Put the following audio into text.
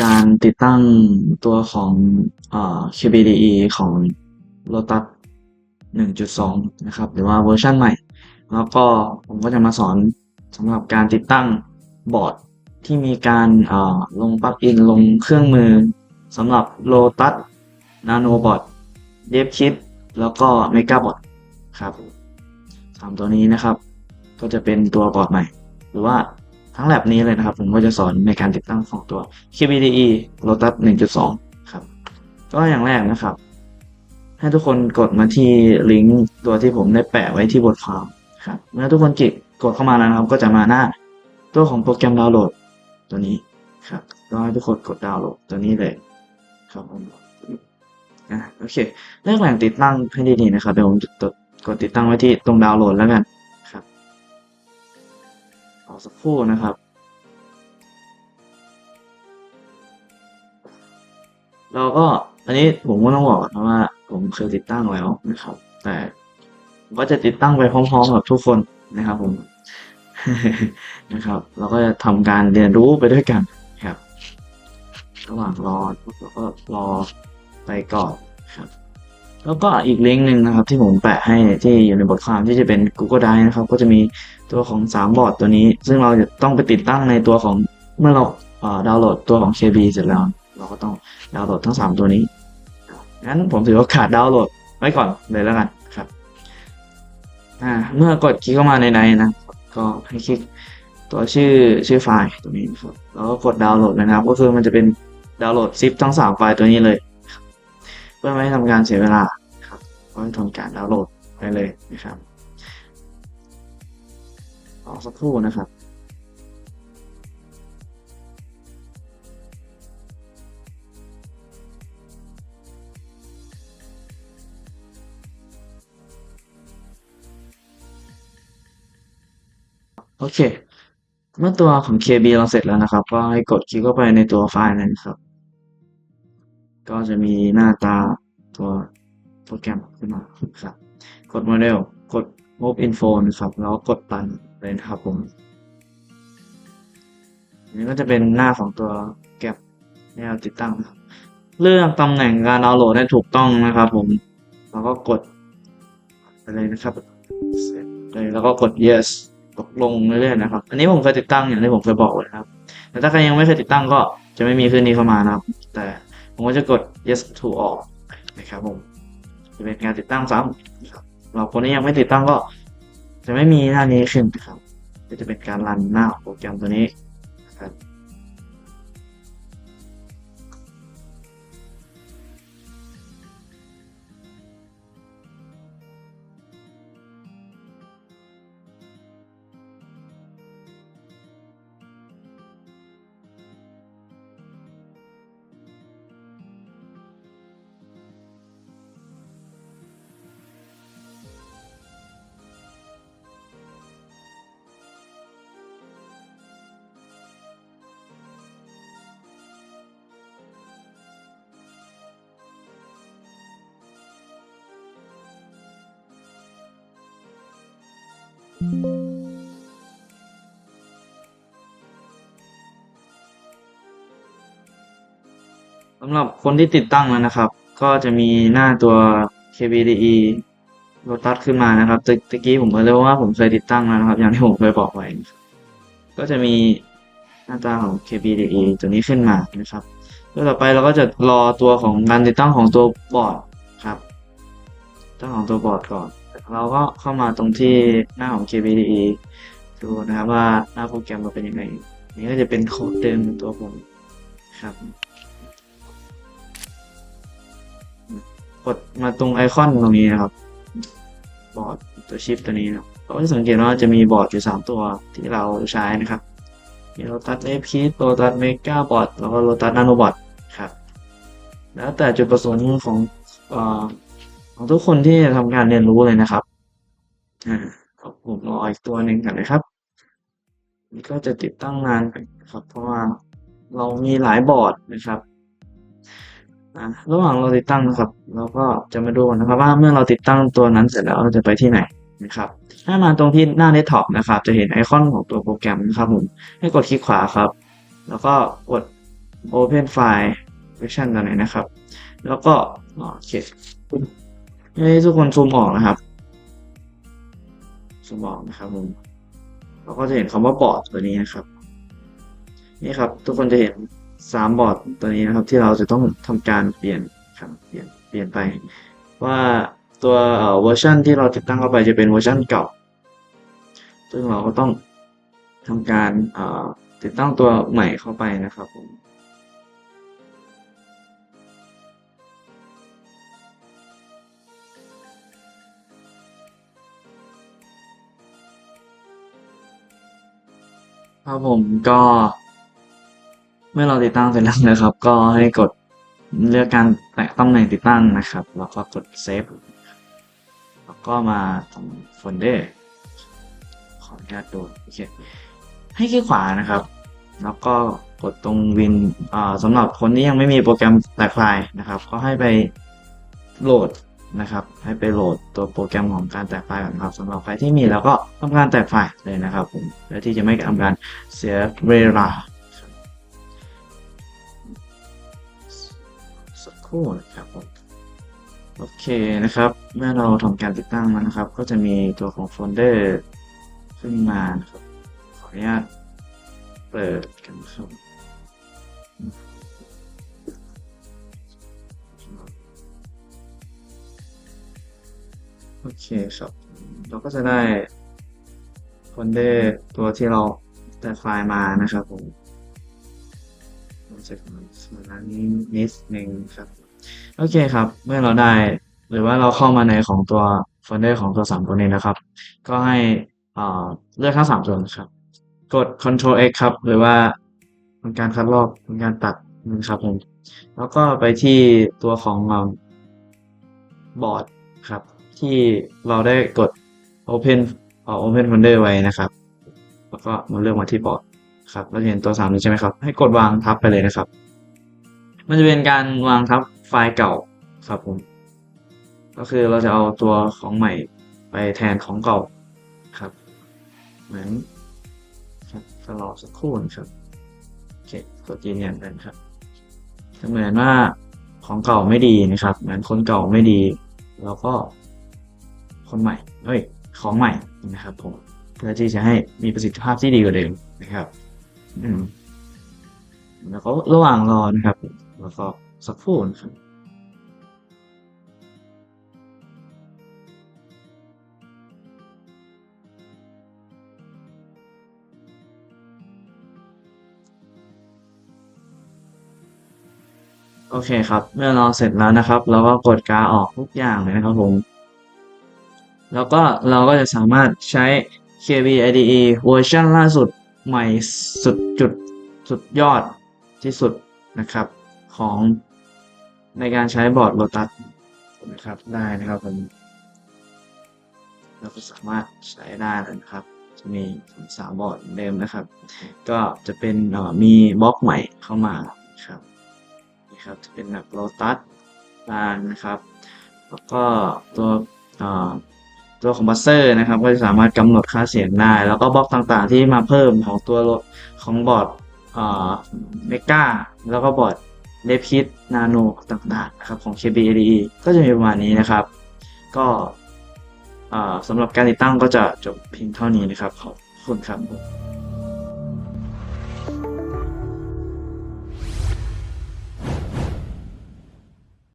การติดตั้งตัวของอ KBDE ของ Lotus 1.2 นะครับ หรือว่าเวอร์ชันใหม่ แล้วก็ผมก็จะมาสอนสำหรับการติดตั้งบอร์ดที่มีการลงปลั๊กอินลงเครื่องมือสำหรับ Lotus NanoBot DevKit แล้วก็ MegaBot ครับสามตัวนี้นะครับ ก็จะเป็นตัวบอร์ดใหม่ หรือว่า ทั้งแลบนี้เลยนะครับ ผมก็จะสอนในการติดตั้งของตัว KBDE Lotus 1.2 ครับก็อย่างแรกนะครับ ให้ทุกคนกดมาที่ลิงก์ตัวที่ผมได้แปะไว้ที่บทความครับเมื่อทุกคนกดกดเข้ามาแล้วนะครับ ก็จะมาหน้าตัวของโปรแกรมดาวน์โหลดตัวนี้ครับก็ให้ทุกคนกดดาวน์โหลดตัวนี้เลยครับผมอะโอเคเรื่องแหล่งติดตั้งให้ดีๆนะครับเดี๋ยวผมจะกดติดตั้งไว้ที่ตรงดาวน์โหลดแล้วกัน อสักครู่นะครับ เราก็อันนี้ผมก็ต้องบอกนะว่า ผมเคยติดตั้งแล้วนะครับ แต่ผมก็จะติดตั้งไปพร้อมๆกับทุกคนนะครับ ผมนะครับ เราก็จะทำการเรียนรู้ไปด้วยกันครับ ระหว่างรอเราก็รอไปก่อนครับ แล้วก็อีกลิงก์หนึ่งนะครับ ที่ผมแปะให้ที่อยู่ในบทความที่จะเป็น Google Drive นะครับ ก็จะมีตัวของ 3 บอร์ดตัวนี้ ซึ่งเราจะต้องไปติดตั้งในตัวของเมื่อเราดาวน์โหลดตัวของ KB เสร็จแล้ว เราก็ต้องดาวน์โหลดทั้ง 3 ตัวนี้งั้นผมถือโอกาสดาวน์โหลดไว้ก่อนเลยแล้วกันครับอ่าเมื่อกดคลิกเข้ามาในในนะ ก็ให้คลิกตัวชื่อชื่อไฟล์ตัวนี้แล้วก็กดดาวน์โหลดนะครับ ก็คือมันจะเป็นดาวน์โหลดซิปทั้ง 3 ไฟล์ตัวนี้เลย พื่อไม่ให้ทำการเสียเวลาครับก็ให้ทำการดาวน์โหลดไปเลยนะครับรอสักครู่นะครับโอเค เมื่อตัวของ KB เราเสร็จแล้วนะครับ ก็ให้กดคลิกเข้าไปในตัวไฟล์นั้นครับ ก็จะมีหน้าตาตัวโปรแกรมขึ้นมาครับ กดโมเดล กด Move Info นะครับ แล้วกดตันเลยนะครับผมอันนี้ก็จะเป็นหน้าของตัวแกรมที่เราติดตั้งครับเลือกตำแหน่งการดาวน์โหลดให้ถูกต้องนะครับ ผม แล้วก็กดไปเลยนะครับเสร็จเลยแล้วก็กด yes ตกลงเรื่อยๆนะครับ อันนี้ผมเคยติดตั้งอย่างที่ผมเคยบอกไว้ครับ แต่ถ้าใครยังไม่เคยติดตั้งก็จะไม่มีขึ้นนี้เข้ามานะครับ แต่ ผมก็จะกด yes to all นะครับผมจะเป็นการติดตั้งซ้ำครับเราคนที่ยังไม่ติดตั้งก็ จะไม่มีหน้านี้ขึ้นนะครับก็จะเป็นการรันหน้าโปรแกรมตัวนี้นะครับ สำหรับคนที่ติดตั้งแล้วนะครับ ก็จะมีหน้าตัว KBDE Lotus ขึ้นมานะครับตะตะกี้ผมก็เรียกว่าผมเคยติดตั้งแล้วนะครับ อย่างที่ผมเคยบอกไว้ก็จะมีหน้าตาของ KBDE ตัวนี้ขึ้นมานะครับแล้วต่อไปเราก็จะรอตัวของการติดตั้งของตัวบอร์ดครับตั้งของตัวบอร์ดก่อน เราก็เข้ามาตรงที่หน้าของ KBDE ดูนะครับว่าหน้าโปรแกรมเราเป็นยังไง นี่ก็จะเป็นโค้ดเดิมตัวผมครับกดมาตรงไอคอนตรงนี้นะครับ บอร์ดตัวชิปตัวนี้นะครับเราจะสังเกตว่าจะมีบอร์ดอยู่สามตัวที่เราใช้นะครับมีโรตัสเอฟคีโรตัสเมกาบอร์ดแล้วก็โรตัสนาโนบอร์ดครับ แล้วแต่จุดประสงค์ของอของทุกคนที่จะทำการเรียนรู้เลยนะครับอ่าครับ ผมรออีกตัวหนึ่งกันนะครับนี่ก็จะติดตั้งนานไปครับ เพราะว่าเรามีหลายบอร์ดนะครับระหว่างเราติดตั้งนะครับ เราก็จะมาดูนะครับ ว่าเมื่อเราติดตั้งตัวนั้นเสร็จแล้วเราจะไปที่ไหนนะครับ ถ้ามาตรงที่หน้าเดสก์ท็อปนะครับ จะเห็นไอคอนของตัวโปรแกรมนะครับผมให้กดคลิกขวาครับ แล้วก็กด Open File Version ตัวไหนนะครับ แล้วก็โอเคให้ทุกคนซูมออกนะครับ มออกนะครับผมเราก็จะเห็นคำว่าบอร์ดตัวนี้นะครับ นี่ครับ ทุกคนจะเห็นสามบอร์ดตัวนี้นะครับ ที่เราจะต้องทำการเปลี่ยนครับเปลี่ยนเปลี่ยนไป ว่าตัวเวอร์ชันที่เราติดตั้งเข้าไปจะเป็นเวอร์ชันเก่า ซึ่งเราก็ต้องทำการติดตั้งตัวใหม่เข้าไปนะครับผม ครับผมก็ เมื่อเราติดตั้งเสร็จแล้วนะครับ ก็ให้กดเลือกการแตะตำแหน่งติดตั้งนะครับ แล้วก็กดเซฟแล้วก็มาตรงโฟลเดอร์ขออนุญาตดูโอเคให้คลิกขวานะครับ แล้วก็กดตรงวินสำหรับคนที่ยังไม่มีโปรแกรมแตกไฟล์นะครับ ก็ให้ไปโหลด นะครับ ให้ไปโหลดตัวโปรแกรมของการแตกไฟล์ก่อนครับสำหรับใครที่มีแล้วก็ทำการแตกไฟล์เลยนะครับผมเพื่อที่จะไม่ทำการเสียเวลาสักครู่นะครับผมโอเคนะครับ เมื่อเราทำการติดตั้งมันนะครับ ก็จะมีตัวของโฟลเดอร์ขึ้นมานะครับ ขออนุญาตเปิดกันครับ โอเคครับ เราก็จะได้โฟลเดอร์ตัวที่เราแต่ไฟล์มานะครับผมเราจะส่วนนี้นิดนึงครับ โอเคครับ เมื่อเราได้ หรือว่าเราเข้ามาในของตัวโฟลเดอร์ของตัวสามตัวนี้นะครับ ก็ให้เลือกทั้งสามตัวนะครับ กด Ctrl X ครับ หรือว่าทำการคัดลอกทำการตัดนะครับผม แล้วก็ไปที่ตัวของบอร์ดครับ ที่เราได้กด Open Open Folder ไว้นะครับ แล้วก็มาเลือกมาที่บอร์ดครับเราเห็นตัวสามนี้ใช่ไหมครับ ให้กดวางทับไปเลยนะครับ มันจะเป็นการวางทับไฟล์เก่าครับผม ก็คือเราจะเอาตัวของใหม่ไปแทนของเก่าครับ เหมือนครับตลอดสักครู่นะครับโอเคกดยืนยันกันครับจะเหมือนว่าของเก่าไม่ดีนะครับ เหมือนคนเก่าไม่ดี แล้วก็ คนใหม่เอ้ยของใหม่นะครับผมเพื่อที่จะให้มีประสิทธิภาพที่ดีกว่าเดิมนะครับ อืมแล้วก็ระหว่างรอนะครับ แล้วก็สักครู่นะครับโอเคครับ เมื่อเราเสร็จแล้วนะครับ เราก็กดกาออกทุกอย่างเลยนะครับผม แล้วก็เราก็จะสามารถใช้ KB IDE เวอร์ชันล่าสุดใหม่สุดจุดสุดยอดที่สุดนะครับของในการใช้บอร์ดโ o ตัสนะครับได้นะครับผมเราก็สามารถใช้ได้นะครับ จะมีสามบอร์ดเดิมนะครับ ก็จะเป็นมีบล็อกใหม่เข้ามาครับนี่ครับจะเป็นแบบโ o ตัสบางนะครับ แล้วก็ตัว ตัวคองบัสเซอร์นะครับ ก็จะสามารถกำหนดค่าเสียงได้ แล้วก็บล็อกต่างๆ ที่มาเพิ่มของตัวของบอร์ดเมกาแล้วก็บอร์ดเลพิดนาโนต่างๆนะครับของ KBADE ก็จะมีประมาณนี้นะครับ ก็สำหรับการติดตั้งก็จะจบเพียงเท่านี้นะครับ ขอบคุณครับ